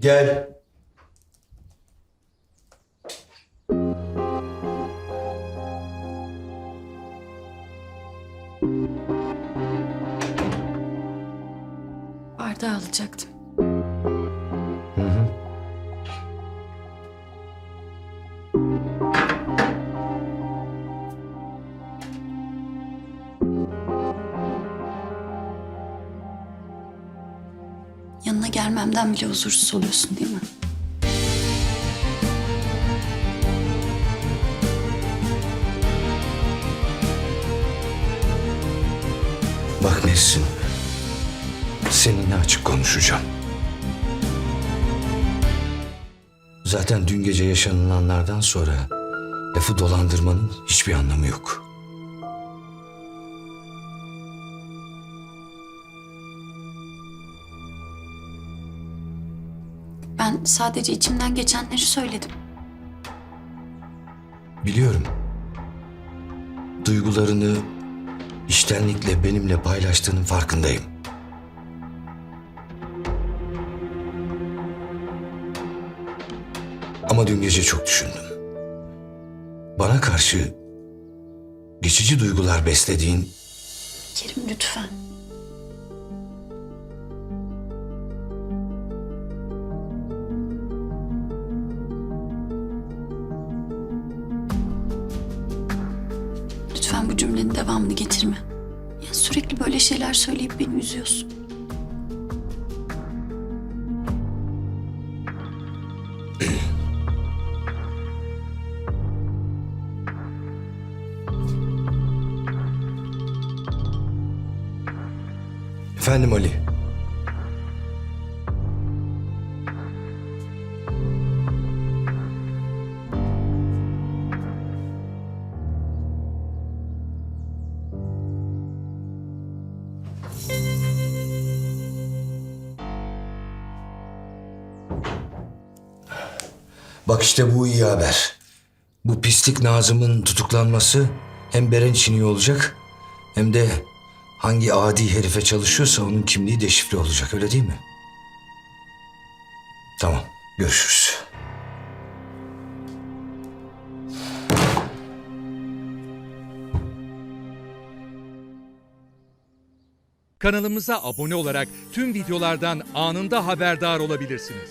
Gel. Bardağı alacaktım. Yanına gelmemden bile huzursuz oluyorsun değil mi? Bak Nesin. Seninle açık konuşacağım. Zaten dün gece yaşanılanlardan sonra lafı dolandırmanın hiçbir anlamı yok. Ben sadece içimden geçenleri söyledim. Biliyorum. Duygularını içtenlikle benimle paylaştığının farkındayım. Ama dün gece çok düşündüm. Bana karşı geçici duygular beslediğin Kerim lütfen. Lütfen bu cümlenin devamını getirme. Ya sürekli böyle şeyler söyleyip beni üzüyorsun. Efendim Ali. Bak işte bu iyi haber. Bu pislik Nazım'ın tutuklanması hem Beren için iyi olacak hem de hangi adi herife çalışıyorsa onun kimliği deşifre olacak öyle değil mi? Tamam görüşürüz. Kanalımıza abone olarak tüm videolardan anında haberdar olabilirsiniz.